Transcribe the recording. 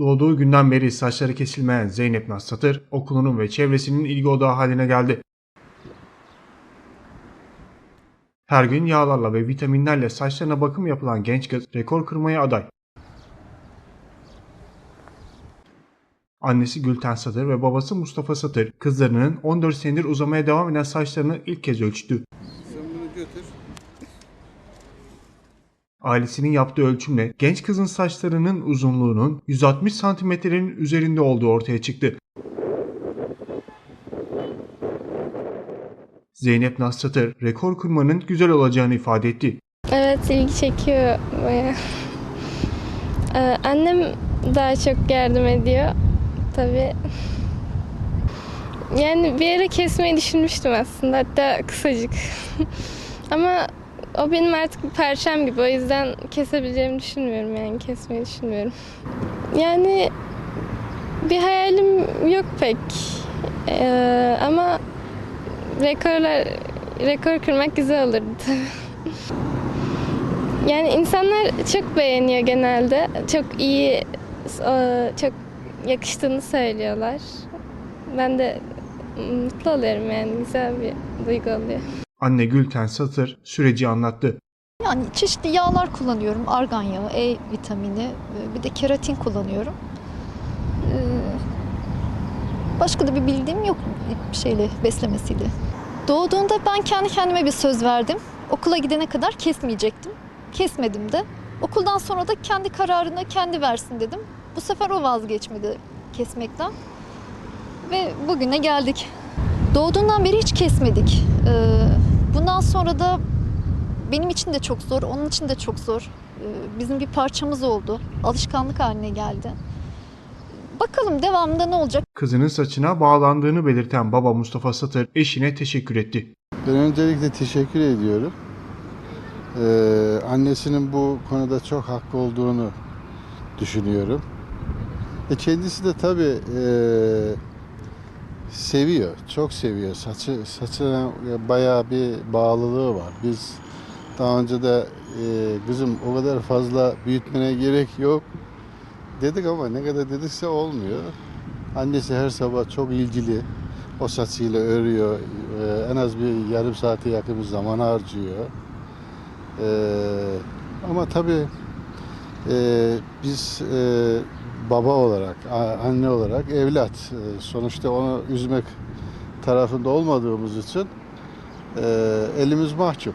Doğduğu günden beri saçları kesilmeyen Zeynep Naz Satır, okulunun ve çevresinin ilgi odağı haline geldi. Her gün yağlarla ve vitaminlerle saçlarına bakım yapılan genç kız rekor kırmaya aday. Annesi Gülten Satır ve babası Mustafa Satır kızlarının 14 senedir uzamaya devam eden saçlarını ilk kez ölçtü. Ailesinin yaptığı ölçümle genç kızın saçlarının uzunluğunun 160 santimetrenin üzerinde olduğu ortaya çıktı. Zeynep Naz Satır rekor kırmanın güzel olacağını ifade etti. Evet ilgi çekiyor baya. Ee, annem daha çok yardım ediyor tabii. Yani bir ara kesmeyi düşünmüştüm aslında hatta kısacık. Ama o benim artık parçam gibi o yüzden kesebileceğimi düşünmüyorum yani kesmeyi düşünmüyorum. Yani bir hayalim yok pek. Ee, ama rekorlar rekor kırmak güzel olurdu. Yani insanlar çok beğeniyor genelde. Çok iyi, e, çok yakıştığını söylüyorlar. Ben de mutlu oluyorum yani güzel bir duygu oluyor. Anne Gülten Satır süreci anlattı. Yani çeşitli yağlar kullanıyorum. Argan yağı, E vitamini, e, bir de keratin kullanıyorum. Ee, Başka da bir bildiğim yok şeyle beslemesiyle. Doğduğunda ben kendi kendime bir söz verdim. Okula gidene kadar kesmeyecektim. Kesmedim de. Okuldan sonra da kendi kararını kendi versin dedim. Bu sefer o vazgeçmedi kesmekten. Ve bugüne geldik. Doğduğundan beri hiç kesmedik. Ee, Bundan sonra da benim için de çok zor, onun için de çok zor. Ee, Bizim bir parçamız oldu. Alışkanlık haline geldi. Bakalım devamında ne olacak? Kızının saçına bağlandığını belirten baba Mustafa Satır eşine teşekkür etti. Ben öncelikle teşekkür ediyorum. Ee, annesinin bu konuda çok haklı olduğunu düşünüyorum. E kendisi de tabii e, seviyor, çok seviyor. Saçı saçına bayağı bir bağlılığı var. Biz daha önce de e, kızım o kadar fazla büyütmene gerek yok dedik ama ne kadar dedikse olmuyor. Annesi her sabah çok ilgili. O saçıyla örüyor. Ee, en az bir yarım saate yakın bir zaman harcıyor. Ee, ama tabii e, biz e, baba olarak, anne olarak evlat. e, sonuçta onu üzmek tarafında olmadığımız için e, elimiz mahcup.